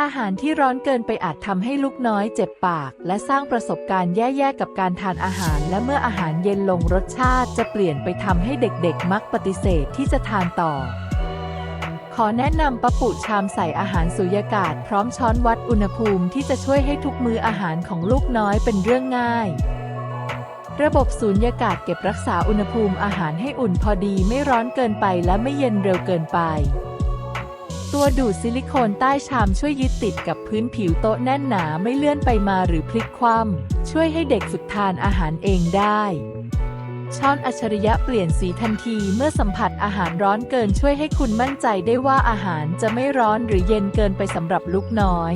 อาหารที่ร้อนเกินไปอาจทำให้ลูกน้อยเจ็บปาก และสร้างประสบการณ์แย่ๆกับการทานอาหาร และเมื่ออาหารเย็นลงรสชาติจะเปลี่ยนไปทำให้เด็กๆ มักปฏิเสธที่จะทานต่อ ขอแนะนำปะปุชามใส่อาหารสุญญากาศ พร้อมช้อนวัดอุณหภูมิที่จะช่วยให้ทุกมื้ออาหารของลูกน้อยเป็นเรื่องง่ายระบบสูญญากาศเก็บรักษาอุณหภูมิอาหารให้อุ่นพอดีไม่ร้อนเกินไปและไม่เย็นเร็วเกินไป ตัวดูดซิลิโคนใต้ชามช่วยยึดติดกับพื้นผิวโต๊ะแน่นหนาไม่เลื่อนไปมาหรือพลิกคว่ำช่วยให้เด็กฝึกทานอาหารเองได้ ช้อนอัจฉริยะเปลี่ยนสีทันทีเมื่อสัมผัสอาหารร้อนเกินช่วยให้คุณมั่นใจได้ว่าอาหารจะไม่ร้อนหรือเย็นเกินไปสำหรับลูกน้อย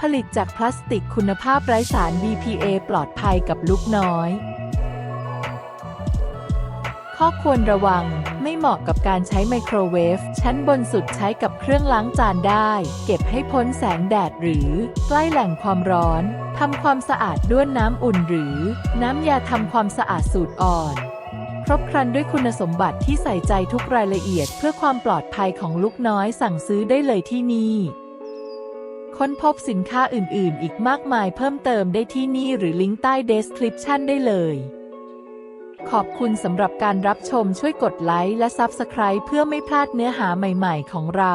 ผลิตจากพลาสติกคุณภาพไร้สาร BPA ปลอดภัยกับลูกน้อย ข้อควรระวัง ไม่เหมาะกับการใช้ไมโครเวฟ ชั้นบนสุดใช้กับเครื่องล้างจานได้ เก็บให้พ้นแสงแดดหรือ ใกล้แหล่งความร้อนทำความสะอาดด้วยน้ำอุ่นหรือ น้ำยาทำความสะอาดสูตรอ่อน ครบครันด้วยคุณสมบัติที่ใส่ใจทุกรายละเอียดเพื่อความปลอดภัยของลูกน้อยสั่งซื้อได้เลยที่นี่ ค้นพบสินค้าอื่น ๆ อีกมากมายเพิ่มเติมได้ที่นี่หรือลิงก์ใต้ description ได้เลย ขอบคุณสำหรับการรับชมช่วยกดไลค์และ Subscribe เพื่อไม่พลาดเนื้อหาใหม่ ๆ ของเรา